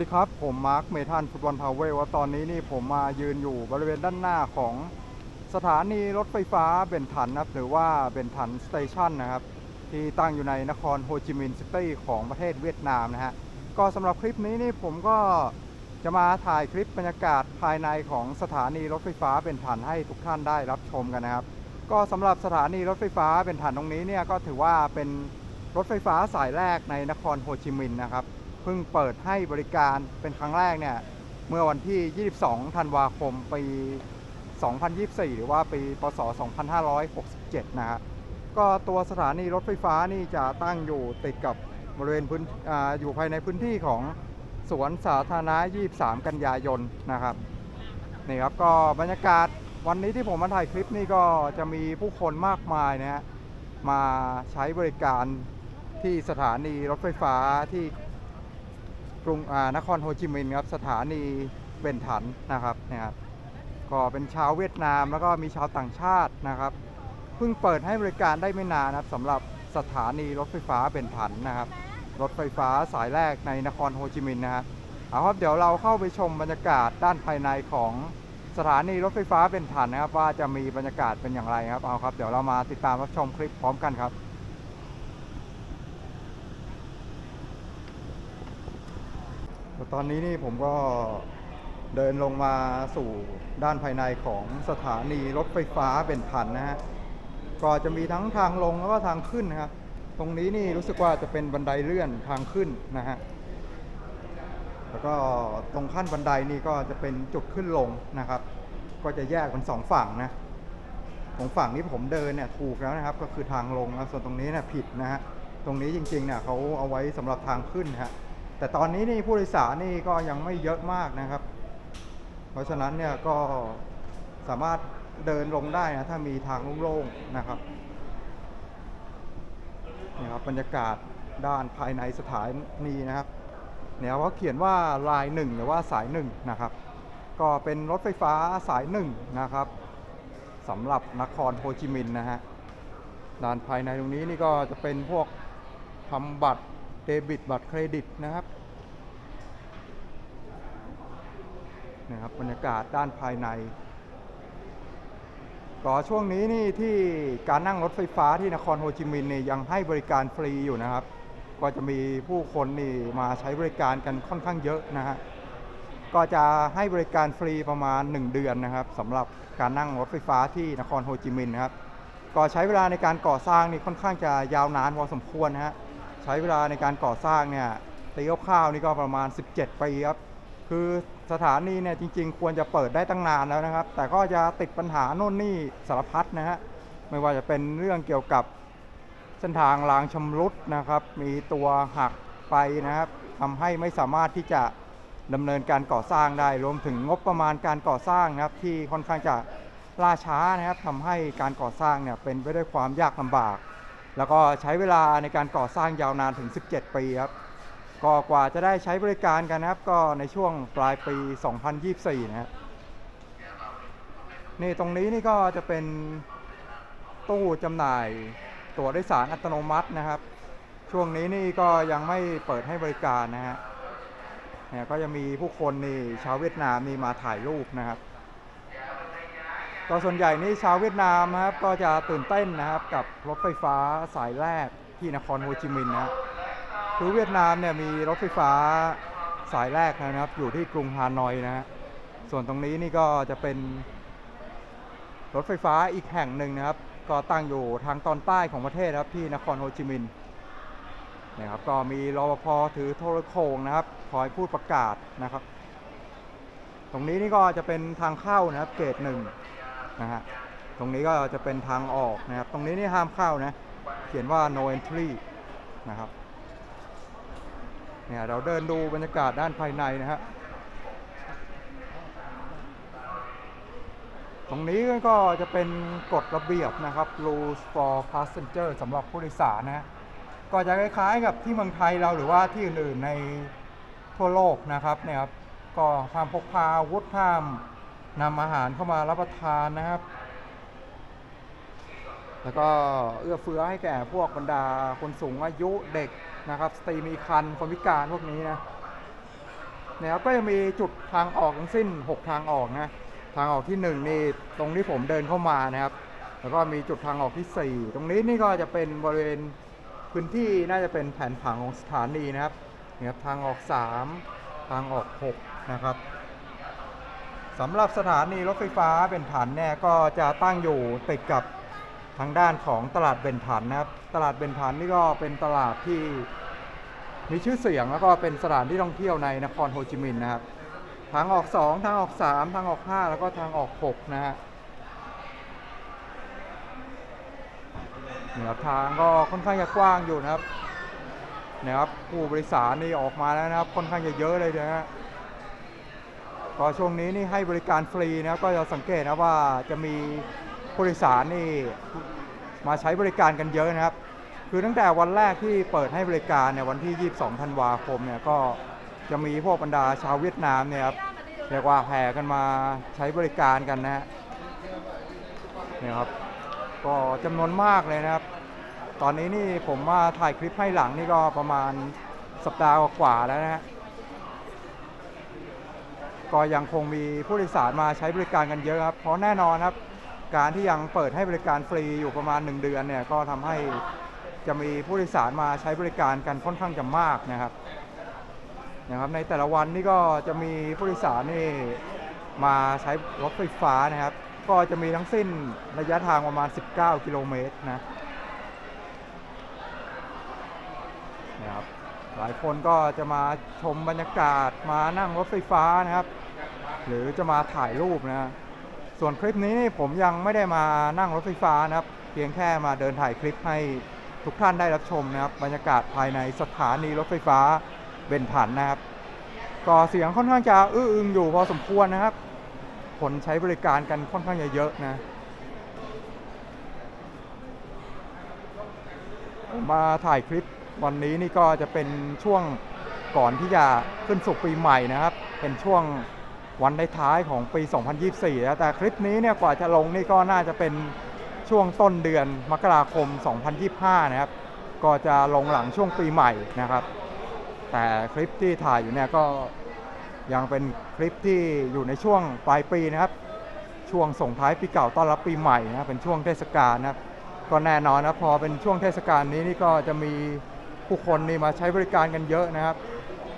ดีครับ ผมมาร์คเมทันฟุตบอลทาวเวลว่าตอนนี้นี่ผมมายืนอยู่บริเวณด้านหน้าของสถานีรถไฟฟ้าเบนทันนะครับ หรือว่าเบนทันสเตชันนะครับ ที่ตั้งอยู่ในนครโฮจิมินห์ซิตี้ของประเทศเวียดนามนะฮะ ก็สำหรับคลิปนี้นี่ผมก็จะมาถ่ายคลิปบรรยากาศภายในของสถานีรถไฟฟ้าเบนทันให้ทุกท่านได้รับชมกันนะครับ ก็สำหรับสถานีรถไฟฟ้าเบนทันตรงนี้เนี่ยก็ถือว่าเป็นรถไฟฟ้าสายแรกในนครโฮจิมินห์นะครับ เพิ่งเปิดให้บริการเป็นครั้งแรกเนี่ยเมื่อวันที่ 22 ธันวาคมปี 2024 หรือว่าปีพศ 2567 นะฮะก็ตัวสถานีรถไฟฟ้านี่จะตั้งอยู่ติดกับบริเวณพื้นออยู่ภายในพื้นที่ของสวนสาธารณะ 23 กันยายนนะครับนี่ครับก็บรรยากาศวันนี้ที่ผมมาถ่ายคลิปนี่ก็จะมีผู้คนมากมายนะฮะมาใช้บริการที่สถานีรถไฟฟ้าที่ กรุงอ่านครโฮจิมินห์ครับสถานีเบนถันนะครับนี่ยครับก็เป็นชาวเวียดนามแล้วก็มีชาวต่างชาตินะครับเพิ่งเปิดให้บริการได้ไม่นานนะครับสำหรับสถานีรถไฟฟ้าเบนถันนะครับ รถไฟฟ้าสายแรกในนครโฮจิมินห์นะฮะเอาครับเดี๋ยวเราเข้าไปชมบรรยากาศด้านภายในของสถานีรถไฟฟ้าเบนถันนะครับ ว่าจะมีบรรยากาศเป็นอย่างไรครับเอาครับ เดี๋ยวเรามาติดตามรับชมคลิปพร้อมกันครับ ตอนนี้นี่ผมก็เดินลงมาสู่ด้านภายในของสถานีรถไฟฟ้าเป็นพันนะฮะ ก็จะมีทั้งทางลงแล้วก็ทางขึ้นนะครับ ตรงนี้นี่รู้สึกว่าจะเป็นบันไดเลื่อนทางขึ้นนะฮะ แล้วก็ตรงขั้นบันไดนี่ก็จะเป็นจุดขึ้นลงนะครับ ก็จะแยกเป็นสองฝั่งนะของฝั่งที่ผมเดินเนี่ยถูกแล้วนะครับ ก็คือทางลงนะส่วนตรงนี้เนี่ยผิดนะฮะ ตรงนี้จริงๆเนี่ยเขาเอาไว้สำหรับทางขึ้นนะฮะ แต่ตอนนี้นี่ผู้โดยสารนี่ก็ยังไม่เยอะมากนะครับ เพราะฉะนั้นเนี่ยก็สามารถเดินลงได้นะถ้ามีทางโล่งๆนะครับนี่ครับบรรยากาศด้านภายในสถานีนะครับเนี่ยเขาเขียนว่าลายหนึ่งหรือว่าสายหนึ่งนะครับ ก็เป็นรถไฟฟ้าสายหนึ่งนะครับสำหรับนครโฮจิมินห์นะฮะด้านภายในตรงนี้นี่ก็จะเป็นพวกทำบัตร ดบิตบัตรเครดิตนะครับนะครับบรรยากาศด้านภายในก็ช่วงนี้นี่ที่การนั่งรถไฟฟ้าที่นครโฮจิมินห์นี่ยังให้บริการฟรีอยู่นะครับ ก็จะมีผู้คนนี่มาใช้บริการกันค่อนข้างเยอะนะฮะก็จะให้บริการฟรีประมาณ 1 เดือนนะครับสำหรับการนั่งรถไฟฟ้าที่นครโฮจิมินห์นะครับ ก็ใช้เวลาในการก่อสร้างนี่ค่อนข้างจะยาวนานพอสมควรนะฮะ ใช้เวลาในการก่อสร้างเนี่ยตีคร่าวนี่ก็ประมาณ 17 ปีครับ คือสถานีเนี่ยจริง ๆ ควรจะเปิดได้ตั้งนานแล้วนะครับ แต่ก็จะติดปัญหาโน่นนี่สารพัดนะฮะ ไม่ว่าจะเป็นเรื่องเกี่ยวกับเส้นทางรางชำรุดนะครับ มีตัวหักไปนะครับทำให้ไม่สามารถที่จะดำเนินการก่อสร้างได้ รวมถึงงบประมาณการก่อสร้างนะครับ ที่ค่อนข้างจะล่าช้านะครับทำให้การก่อสร้างเนี่ยเป็นไปด้วยความยากลำบาก แล้วก็ใช้เวลาในการก่อสร้างยาวนานถึง 17 ปีครับก็กว่าจะได้ใช้บริการกันนะครับ ก็ในช่วงปลายปี 2024 นะครับนี่ตรงนี้นี่ก็จะเป็นตู้จำหน่ายตั๋วโดยสารอัตโนมัตินะครับ ช่วงนี้นี่ก็ยังไม่เปิดให้บริการนะฮะเนี่ยก็จะมีผู้คนนี่ชาวเวียดนามนี่มาถ่ายรูปนะครับ ก็ส่วนใหญ่นี่ชาวเวียดนามนะครับก็จะตื่นเต้นนะครับกับรถไฟฟ้าสายแรกที่นครโฮจิมินห์นะคือเวียดนามเนี่ยมีรถไฟฟ้าสายแรกนะครับ อยู่ที่กรุงฮานอยนะฮะส่วนตรงนี้นี่ก็จะเป็น รถไฟฟ้าอีกแห่งหนึ่งนะครับ ก็ตั้งอยู่ทางตอนใต้ของประเทศครับที่นครโฮจิมินห์นะครับก็มีรปภถือโทรโขงนะครับคอยพูดประกาศนะครับ ตรงนี้นี่ก็จะเป็นทางเข้านะครับเกตหนึ่ง นะฮะ ตรงนี้ก็จะเป็นทางออกนะครับ ตรงนี้นี่ห้ามเข้านะ เขียนว่า no entry นะครับ เนี่ยเราเดินดูบรรยากาศด้านภายในนะฮะ ตรงนี้ก็จะเป็นกฎระเบียบนะครับ rules for passenger สำหรับผู้โดยสารนะฮะ ก็จะคล้ายๆกับที่เมืองไทยเราหรือว่าที่อื่นๆในทั่วโลกนะครับเนี่ยครับ ก็ห้ามพกพาอาวุธห้าม นำอาหารเข้ามารับประทานนะครับ แล้วก็เอื้อเฟื้อให้แก่พวกบรรดาคนสูงอายุเด็กนะครับสตรีมีครรภ์คนพิการพวกนี้นะนะครับก็จะมีจุดทางออกทั้งสิ้น 6 ทางออกนะทางออกที่ 1 นี่ตรงที่ผมเดินเข้ามานะครับ แล้วก็มีจุดทางออกที่ 4 ตรงนี้นี่ก็จะเป็นบริเวณพื้นที่น่าจะเป็นแผนผังของสถานีนะครับเนี่ยครับทางออก 3 ทางออก 6 นะครับ สำหรับสถานีรถไฟฟ้าเบนถันเนี่ยก็จะตั้งอยู่ติดกับทางด้านของตลาดเบนถันนะครับ ตลาดเบนถันนี่ก็เป็นตลาดที่มีชื่อเสียงแล้วก็เป็นสถานที่ท่องเที่ยวในนครโฮจิมินห์นะครับ ทางออก 2 ทางออก 3 ทางออก 5 แล้วก็ทางออก 6 นะฮะเนี่ยครับทางก็ค่อนข้างจะกว้างอยู่นะครับนี่ยครับผู้บริษัทนี่ออกมาแล้วนะครับ ค่อนข้างจะเยอะเลยนะฮะ ก็ช่วงนี้นี่ให้บริการฟรีนะก็จะสังเกตนะว่าจะมีผู้โดยสารนี่มาใช้บริการกันเยอะนะครับ คือตั้งแต่วันแรกที่เปิดให้บริการเนี่ยวันที่ 22 ธันวาคมเนี่ยก็จะมีพวกบรรดาชาวเวียดนามเนี่ยครับเรียกว่าแห่กันมาใช้บริการกันนะฮะเนี่ยครับก็จำนวนมากเลยนะครับ ตอนนี้นี่ผมมาถ่ายคลิปให้หลังนี่ก็ประมาณสัปดาห์กว่าแล้วนะฮะ ก็ยังคงมีผู้โดยสารมาใช้บริการกันเยอะครับ เพราะแน่นอนครับ การที่ยังเปิดให้บริการฟรีอยู่ประมาณ 1 เดือนเนี่ยก็ทำให้จะมีผู้โดยสารมาใช้บริการกันค่อนข้างจะมากนะครับนะครับในแต่ละวันนี่ก็จะมีผู้โดยสารนี่มาใช้รถไฟฟ้านะครับ ก็จะมีทั้งสิ้นระยะทางประมาณ 19 กิโลเมตรนะนะครับ หลายคนก็จะมาชมบรรยากาศมานั่งรถไฟฟ้านะครับ หรือจะมาถ่ายรูปนะ ส่วนคลิปนี้นี่ผมยังไม่ได้มานั่งรถไฟฟ้านะครับ เพียงแค่มาเดินถ่ายคลิปให้ทุกท่านได้รับชมนะครับ บรรยากาศภายในสถานีรถไฟฟ้าเบนผันนะครับ ก็เสียงค่อนข้างจะอื้ออึงอยู่พอสมควรนะครับ คนใช้บริการกันค่อนข้างจะเยอะนะมาถ่ายคลิป วันนี้นี่ก็จะเป็นช่วงก่อนที่จะขึ้นสู่ปีใหม่นะครับ เป็นช่วงวันท้ายของปี 2024แล้วแต่คลิปนี้เนี่ยกว่าจะลงนี่ก็น่าจะเป็นช่วงต้นเดือนมกราคม 2025 นะครับ ก็จะลงหลังช่วงปีใหม่นะครับ แต่คลิปที่ถ่ายอยู่เนี่ยก็ยังเป็นคลิปที่อยู่ในช่วงปลายปีนะครับ ช่วงส่งท้ายปีเก่าต้อนรับปีใหม่นะเป็นช่วงเทศกาลนะครับ ก็แน่นอนนะพอเป็นช่วงเทศกาลนี้นี่ก็จะมี ผู้คนนี่มาใช้บริการกันเยอะนะครับ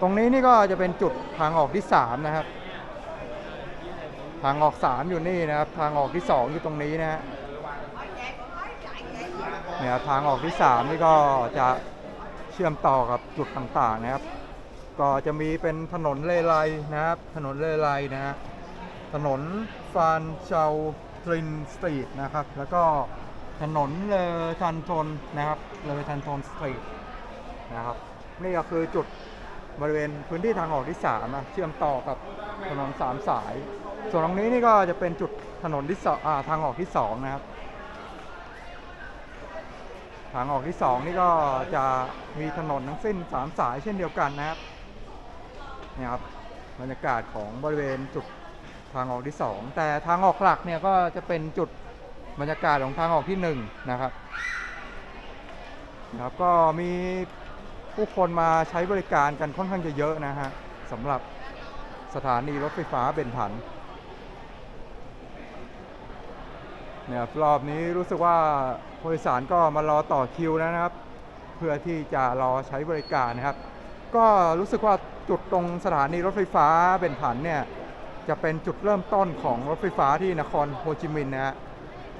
ตรงนี้นี่ก็จะเป็นจุดทางออกที่ 3 นะครับ ทางออก 3 อยู่นี่นะครับ ทางออกที่ 2 อยู่ตรงนี้นะฮะเนี่ยทางออกที่ 3 นี่ก็จะเชื่อมต่อกับจุดต่างๆนะครับ ก็จะมีเป็นถนนเลไลนะครับ ถนนเลไลนะฮะ ถนนฟานเชาทรินสตรีทนะครับ แล้วก็ถนนเลอทันทนนะครับ เลอทันทนสตรีท นะครับ นี่ก็คือจุดบริเวณพื้นที่ทางออกที่3นะเชื่อมต่อกับถนนสามสาย ส่วนตรงนี้นี่ก็จะเป็นจุดถนนที่สองทางออกที่สองนะครับ ทางออกที่สองนี่ก็จะมีถนนทั้งสิ้นสามสายเช่นเดียวกันนะครับนี่ครับบรรยากาศของบริเวณจุดทางออกที่สองแต่ทางออกหลักเนี่ยก็จะเป็นจุดบรรยากาศของทางออกที่หนึ่งนะครับนะครับก็มี ผู้คนมาใช้บริการกันค่อนข้างจะเยอะนะฮะสำหรับสถานีรถไฟฟ้าเบนถันเนี่ยรอบนี้รู้สึกว่าผู้โดยสารก็มารอต่อคิวแล้วนะครับ เพื่อที่จะรอใช้บริการนะครับ ก็รู้สึกว่าจุดตรงสถานีรถไฟฟ้าเบนผันเนี่ยจะเป็นจุดเริ่มต้นของรถไฟฟ้าที่นครโฮจิมินห์นะฮะ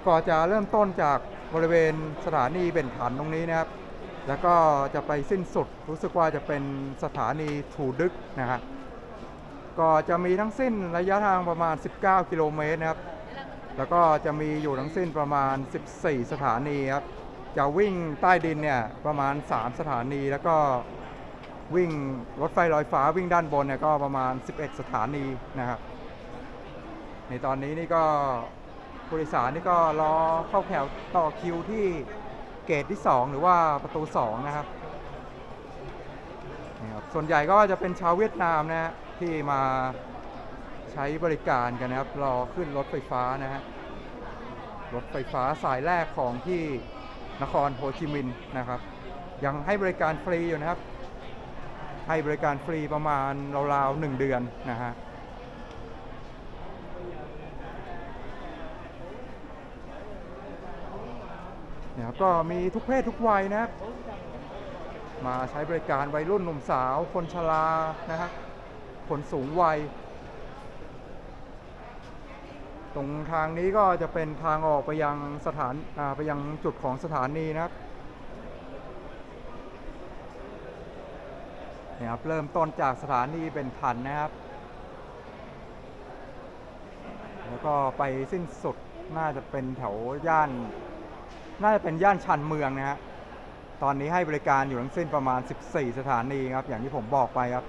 ก็จะเริ่มต้นจากบริเวณสถานีเบนผันตรงนี้นะครับ แล้วก็จะไปสิ้นสุดรู้สึกว่าจะเป็นสถานีถูดึกนะฮะก็จะมีทั้งสิ้นระยะทางประมาณ 19 กิโลเมตรนะครับ แล้วก็จะมีอยู่ทั้งสิ้นประมาณ 14 สถานีครับ จะวิ่งใต้ดินเนี่ยประมาณ 3 สถานี แล้วก็วิ่งรถไฟลอยฟ้าวิ่งด้านบนเนี่ยก็ประมาณ 11 สถานีนะครับ ในตอนนี้นี่ก็ผู้โดยสารนี่ก็รอเข้าแถวต่อคิวที่ เกตที่ 2 หรือว่าประตู 2 นะครับนี่ครับ ส่วนใหญ่ก็จะเป็นชาวเวียดนามนะฮะที่มาใช้บริการกันนะครับ รอขึ้นรถไฟฟ้านะฮะ รถไฟฟ้าสายแรกของที่นครโฮจิมินห์นะครับ ยังให้บริการฟรีอยู่นะครับใครให้บริการฟรีประมาณราวๆหนึ่งเดือนนะฮะ นี่ยครับก็มีทุกเพศทุกวัยนะครับ มาใช้บริการวัยรุ่นหนุ่มสาว คนชรานะครับคนสูงวัย ตรงทางนี้ก็จะเป็นทางออกไปยังสถานไปยังจุดของสถานีนะครับเนี่ยครับเริ่มต้นจากสถานีเป็นทันนะครับ แล้วก็ไปสิ้นสุดน่าจะเป็นแถวย่าน น่าจะเป็นย่านชันเมืองนะฮะ ตอนนี้ให้บริการอยู่ทั้งสิ้นประมาณ 14 สถานีครับ อย่างที่ผมบอกไปครับ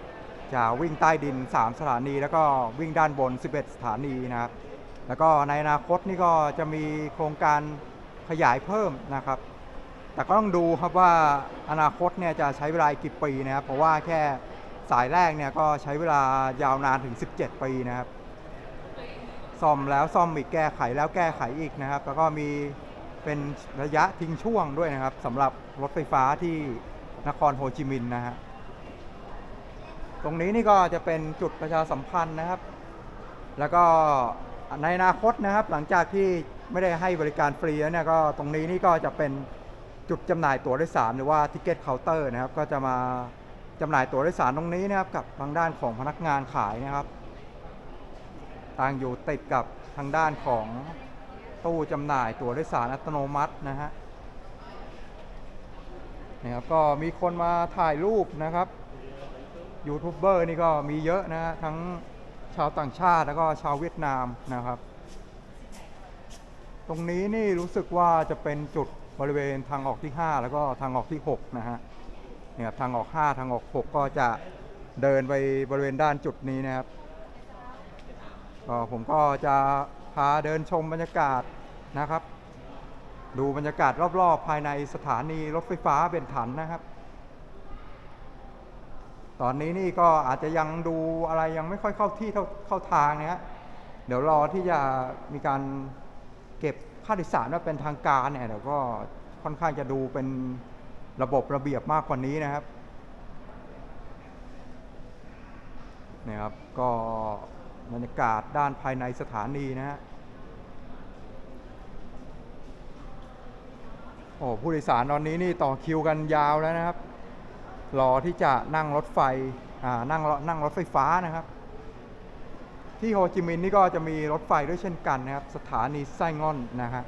จะวิ่งใต้ดิน 3 สถานี แล้วก็วิ่งด้านบน 11 สถานีนะครับ แล้วก็ในอนาคตนี่ก็จะมีโครงการขยายเพิ่มนะครับ แต่ก็ต้องดูครับว่าอนาคตเนี่ยจะใช้เวลากกี่ปีนะครับ เพราะว่าแค่สายแรกเนี่ยก็ใช้เวลายาวนานถึง 17 ปีนะครับ ซ่อมแล้วซ่อมอีกแก้ไขแล้วแก้ไขอีกนะครับ แล้วก็มี เป็นระยะทิ้งช่วงด้วยนะครับสำหรับรถไฟฟ้าที่นครโฮจิมินห์นะฮะตรงนี้นี่ก็จะเป็นจุดประชาสัมพันธ์นะครับ แล้วก็ในอนาคตนะครับ หลังจากที่ไม่ได้ให้บริการฟรีแล้วเนี่ยก็ตรงนี้นี่ก็จะเป็นจุดจำหน่ายตั๋วโดยสารหรือว่าทิเก็ตเคาน์เตอร์นะครับ ก็จะมาจำหน่ายตั๋วโดยสารตรงนี้นะครับ กับทางด้านของพนักงานขายนะครับตั้งอยู่ติดกับทางด้านของ ตู้จำหน่ายตั๋วโดยสารอัตโนมัตินะฮะนี่ครับก็มีคนมาถ่ายรูปนะครับยูทูบเบอร์นี่ก็มีเยอะนะฮะทั้งชาวต่างชาติแล้วก็ชาวเวียดนามนะครับ ตรงนี้นี่รู้สึกว่าจะเป็นจุดบริเวณทางออกที่ 5 แล้วก็ทางออกที่ 6 นะฮะเนี่ยครับทางออก 5 ทางออก 6 ก็จะเดินไปบริเวณด้านจุดนี้นะครับก็ผมก็จะ พาเดินชมบรรยากาศนะครับ ดูบรรยากาศรอบๆ ภายในสถานีรถไฟฟ้าเบนถันนะครับ ตอนนี้นี่ก็อาจจะยังดูอะไรยังไม่ค่อยเข้าที่เข้าเข้าทางนะฮะเดี๋ยวรอที่จะมีการเก็บค่าโดยสารว่าเป็นทางการเนี่ยเดี๋ยวก็ค่อนข้างจะดูเป็นระบบระเบียบมากกว่านี้นะครับนี่ยครับก็ บรรยากาศด้านภายในสถานีนะฮะโอ้ผู้โดยสารตอนนี้นี่ต่อคิวกันยาวแล้วนะครับ รอที่จะนั่งรถไฟอ่านั่งรถนั่งรถไฟฟ้านะครับ ที่โฮจิมินห์นี่ก็จะมีรถไฟด้วยเช่นกันนะครับ สถานีไส้งอนนะฮะ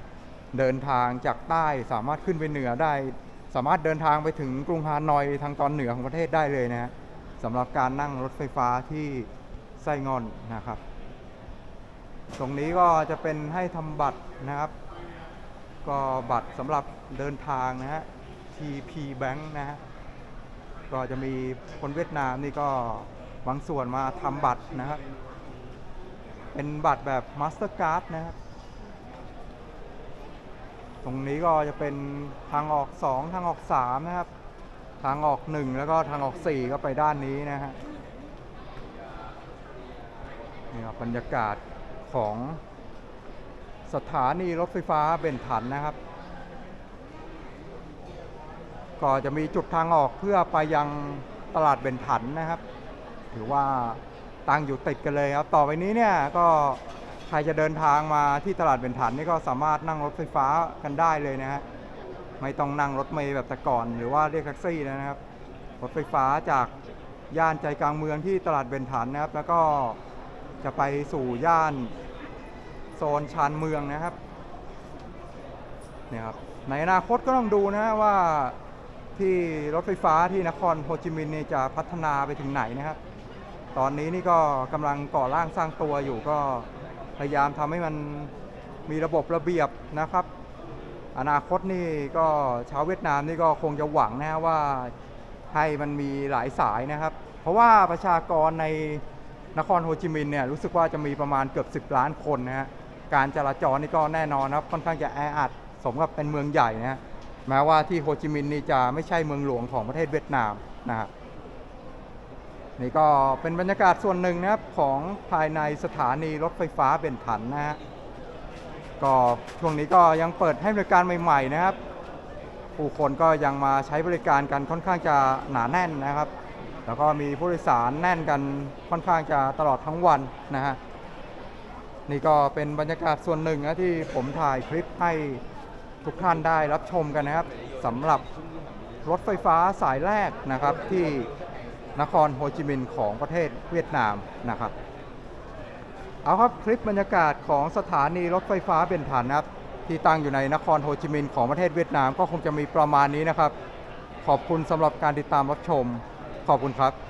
เดินทางจากใต้สามารถขึ้นไปเหนือได้ สามารถเดินทางไปถึงกรุงฮานอยทางตอนเหนือของประเทศได้เลยนะฮะสำหรับการนั่งรถไฟฟ้าที่ ไส้งอนนะครับ ตรงนี้ก็จะเป็นให้ทำบัตรนะครับ ก็บัตรสำหรับเดินทางนะฮะ TP Bank นะฮะ ก็จะมีคนเวียดนามนี่ก็บางส่วนมาทำบัตรนะครับ เป็นบัตรแบบ Mastercard นะครับ ตรงนี้ก็จะเป็นทางออก 2 ทางออก 3 นะครับ ทางออก 1 แล้วก็ทางออก 4 ก็ไปด้านนี้นะฮะ นี่ครับบรรยากาศของสถานีรถไฟฟ้าเบนถันนะครับ ก็จะมีจุดทางออกเพื่อไปยังตลาดเบนถันนะครับ ถือว่าตั้งอยู่ติดกันเลยครับ ต่อไปนี้เนี่ยก็ใครจะเดินทางมาที่ตลาดเบนถันนี่ก็สามารถนั่งรถไฟฟ้ากันได้เลยนะฮะไม่ต้องนั่งรถเมล์แบบแต่ก่อน หรือว่าเรียกแท็กซี่นะครับ รถไฟฟ้าจากย่านใจกลางเมืองที่ตลาดเบนถันนะครับ แล้วก็ จะไปสู่ย่านโซนชานเมืองนะครับเนี่ยครับในอนาคตก็ต้องดูนะว่าที่รถไฟฟ้าที่นครโฮจิมินห์นี่จะพัฒนาไปถึงไหนนะครับ ตอนนี้นี่ก็กำลังก่อร่างสร้างตัวอยู่ก็พยายามทำให้มันมีระบบระเบียบนะครับ อนาคตนี่ก็ชาวเวียดนามนี่ก็คงจะหวังนะว่าให้มันมีหลายสายนะครับ เพราะว่าประชากรใน นครโฮจิมินห์เนี่ยรู้สึกว่าจะมีประมาณเกือบ 10 ล้านคนนะฮะการจราจรนี่ก็แน่นอนครับค่อนข้างจะแออัดสมกับเป็นเมืองใหญ่นะฮะแม้ว่าที่โฮจิมินห์นี่จะไม่ใช่เมืองหลวงของประเทศเวียดนามนะครับนี่ก็เป็นบรรยากาศส่วนหนึ่งนะครับของภายในสถานีรถไฟฟ้าเบนถันนะฮะก็ช่วงนี้ก็ยังเปิดให้บริการใหม่ๆนะครับ ผู้คนก็ยังมาใช้บริการกันค่อนข้างจะหนาแน่นนะครับ แล้วก็มีผู้โดยสารแน่นกันค่อนข้างจะตลอดทั้งวันนะฮะนี่ก็เป็นบรรยากาศส่วนหนึ่งนะที่ผมถ่ายคลิปให้ทุกท่านได้รับชมกันนะครับสำหรับรถไฟฟ้าสายแรกนะครับที่นครโฮจิมินห์ของประเทศเวียดนามนะครับ เอาครับคลิปบรรยากาศของสถานีรถไฟฟ้าเบนถันนะครับที่ตั้งอยู่ในนครโฮจิมินห์ของประเทศเวียดนามก็คงจะมีประมาณนี้นะครับ ขอบคุณสำหรับการติดตามรับชม ขอบคุณครับ